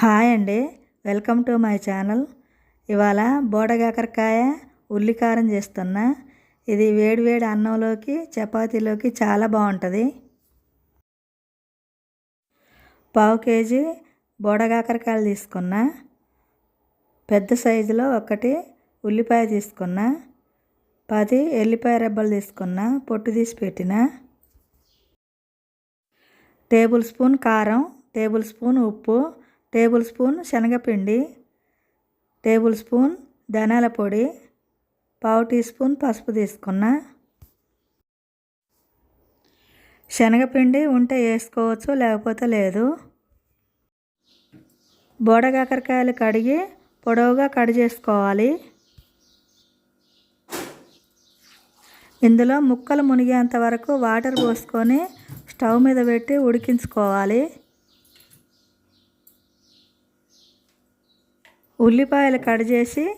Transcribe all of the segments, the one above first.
Hi అండి. Welcome to my channel. ఇవాళ బోడగాకరకాయ ఉల్లికారం చేస్తున్నా. ఇది వేడి వేడి అన్నంలోకి చపాతీలోకి చాలా బాగుంటుంది. పావు కేజీ బోడగాకరకాయలు తీసుకున్నా. పెద్ద సైజులో ఒకటి ఉల్లిపాయ తీసుకున్నా. పది ఎల్లిపాయ రెబ్బలు తీసుకున్నా. పొట్టు తీసి పెట్టిన. టేబుల్ స్పూన్ కారం టేబుల్ స్పూన్ ఉప్పు టేబుల్ స్పూన్ శనగపిండి టేబుల్ స్పూన్ ధనాల పొడి పావు టీ స్పూన్ పసుపు తీసుకున్నా. శనగపిండి ఉంటే వేసుకోవచ్చు లేకపోతే లేదు. బోడగాకరకాయలు కడిగి పొడవుగా కట్ చేసుకోవాలి. ఇందులో ముక్కలు మునిగేంత వరకు వాటర్ పోసుకొని స్టవ్ మీద పెట్టి ఉడికించుకోవాలి. ఉల్లిపాయలు కట్ చేసి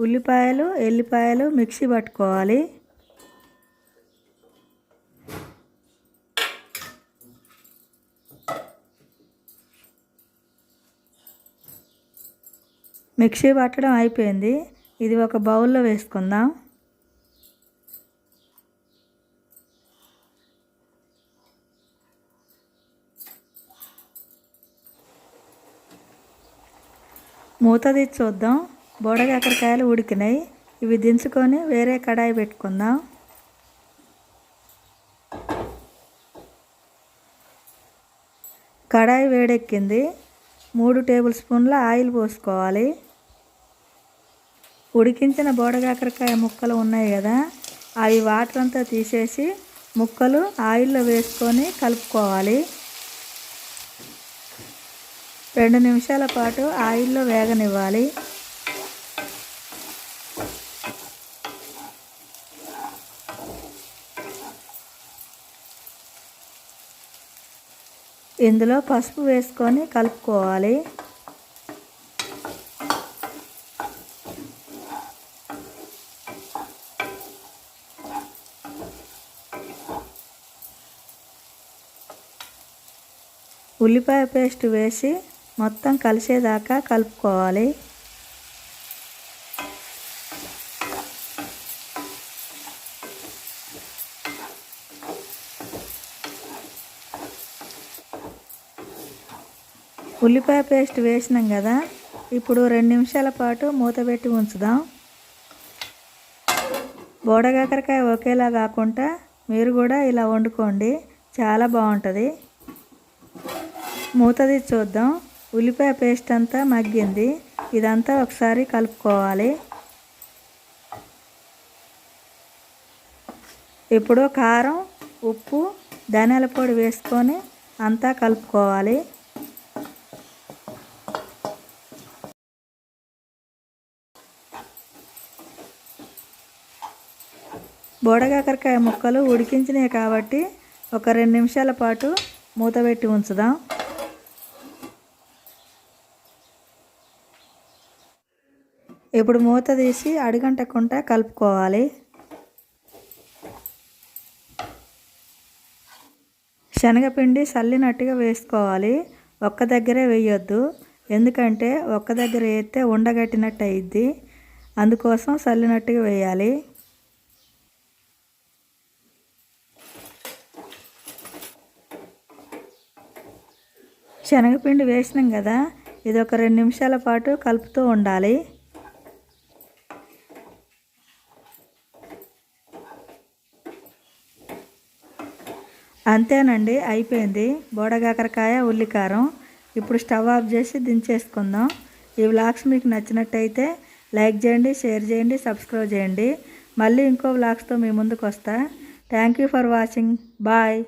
ఉల్లిపాయలు ఎల్లిపాయలు మిక్సీ పట్టుకోవాలి. మిక్సీ పట్టడం అయిపోయింది. ఇది ఒక బౌల్లో వేసుకుందాం. మూత తీసి చూద్దాం. బోడగాకరకాయలు ఉడికినాయి. ఇవి దించుకొని వేరే కడాయి పెట్టుకుందాం. కడాయి వేడెక్కింది. మూడు టేబుల్ స్పూన్ల ఆయిల్ పోసుకోవాలి. ఉడికించిన బోడగాకరకాయ ముక్కలు ఉన్నాయి కదా అవి వాటర్ అంతా తీసేసి ముక్కలు ఆయిల్లో వేసుకొని కలుపుకోవాలి. రెండు నిమిషాల పాటు ఆయిల్లో వేగనివ్వాలి. ఇందులో పసుపు వేసుకొని కలుపుకోవాలి. ఉల్లిపాయ పేస్ట్ వేసి మొత్తం కలిసేదాకా కలుపుకోవాలి. ఉల్లిపాయ పేస్ట్ వేసినాం కదా ఇప్పుడు రెండు నిమిషాల పాటు మూత పెట్టి ఉంచుదాం. బోడగాకరకాయ ఒకేలా కాకుండా మీరు కూడా ఇలా వండుకోండి చాలా బాగుంటుంది. మూతది చూద్దాం. ఉల్లిపాయ పేస్ట్ అంతా మగ్గింది. ఇదంతా ఒకసారి కలుపుకోవాలి. ఇప్పుడు కారం ఉప్పు ధనియాల పొడి వేసుకొని అంతా కలుపుకోవాలి. బోడగాకరకాయ ముక్కలు ఉడికించినాయి కాబట్టి ఒక రెండు నిమిషాల పాటు మూత పెట్టి ఉంచుదాం. ఇప్పుడు మూత తీసి అడుగంటకుండా కలుపుకోవాలి. శనగపిండి చల్లినట్టుగా వేసుకోవాలి. ఒక్క దగ్గరే వేయొద్దు. ఎందుకంటే ఒక్క దగ్గర వేస్తే ఉండగట్టినట్టు అయ్యిద్ది అందుకోసం చల్లినట్టుగా వేయాలి. శనగపిండి వేసినాం కదా ఇది ఒక రెండు నిమిషాల పాటు కలుపుతూ ఉండాలి. అంతేనండి అయిపోయింది. బోడగాకరకాయ ఉల్లికారం. ఇప్పుడు స్టవ్ ఆఫ్ చేసి దించేసుకుందాం. ఈ వ్లాగ్స్ మీకు నచ్చినట్టయితే లైక్ చేయండి షేర్ చేయండి సబ్స్క్రైబ్ చేయండి. మళ్ళీ ఇంకో వ్లాగ్స్తో మీ ముందుకు వస్తా. Thank you for watching. Bye.